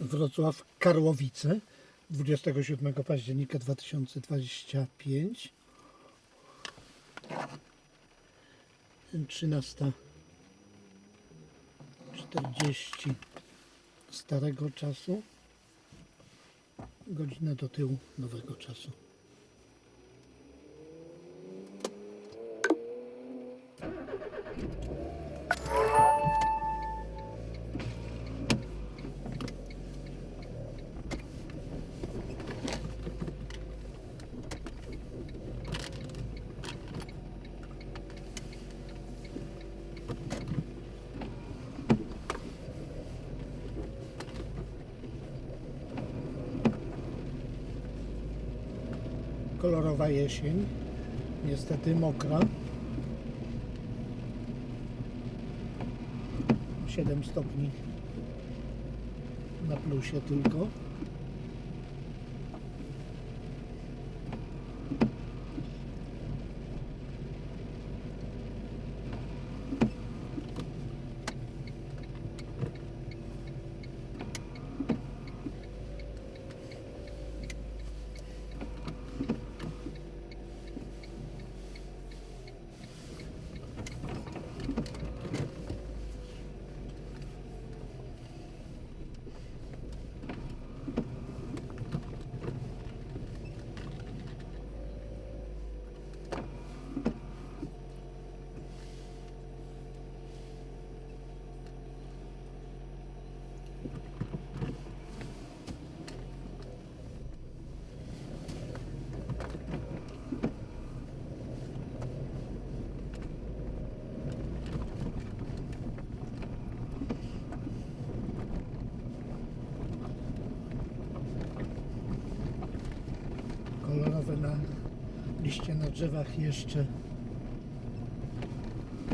Wrocław Karłowice 27 października 2025 13.40 starego czasu. Godzinę do tyłu nowego czasu kolorowa jesień. Niestety mokra. 7 stopni na plusie tylko kolorowe na liście na drzewach jeszcze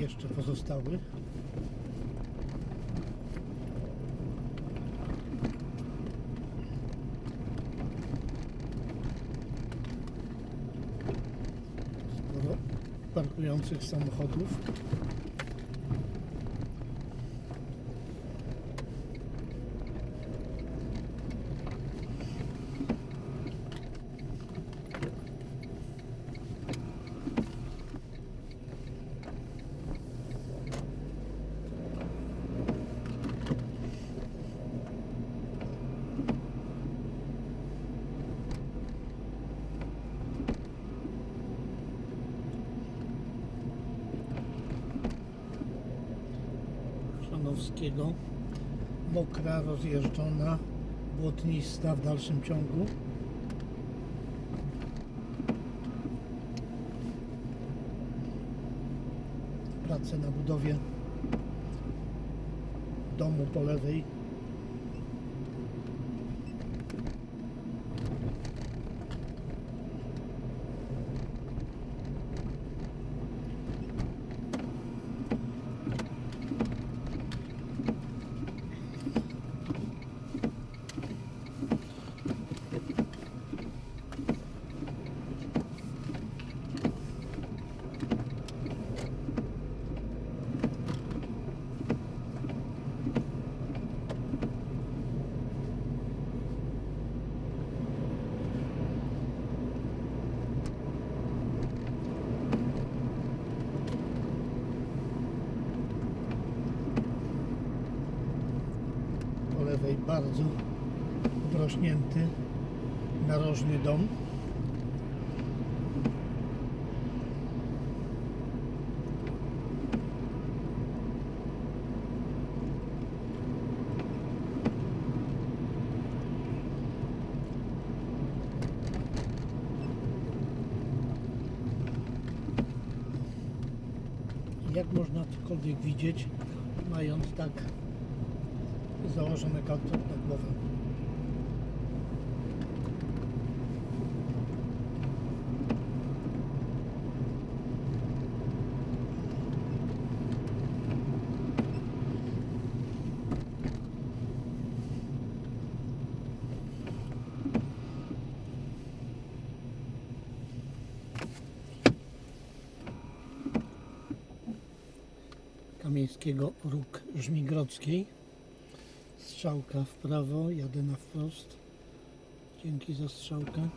jeszcze pozostały? Sporo parkujących samochodów Szanowskiego mokra, rozjeżdżona, błotnista w dalszym ciągu. Prace na budowie domu po lewej. Po lewej bardzo obrośnięty, narożny dom. Jak można cokolwiek widzieć, mając tak założony kaptur na głowę. Kamieńskiego Róg Żmigrodzkiej Strzałka w prawo, jadę na wprost. Dzięki za strzałkę.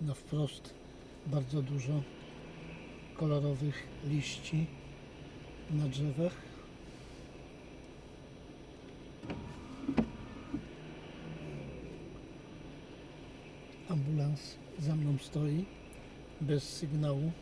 Na wprost bardzo dużo kolorowych liści na drzewach. Ambulans za mną stoi bez sygnału.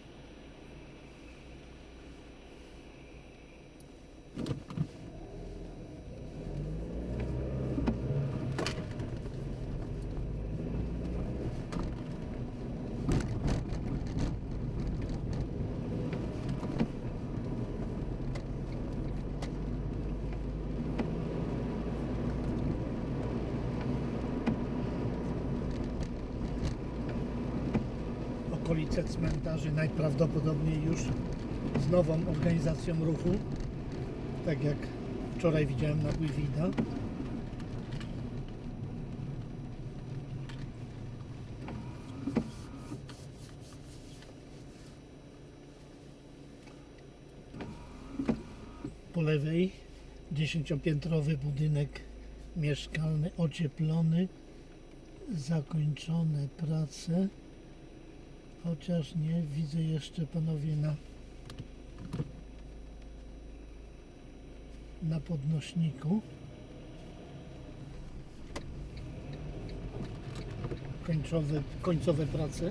Okolice cmentarzy najprawdopodobniej już z nową organizacją ruchu, tak jak wczoraj widziałem na Guivida. Po lewej dziesięciopiętrowy budynek mieszkalny ocieplony, zakończone prace. Chociaż nie widzę jeszcze panowie na na podnośniku. Końcowe, końcowe prace.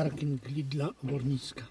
Parking Lidla Oborniska.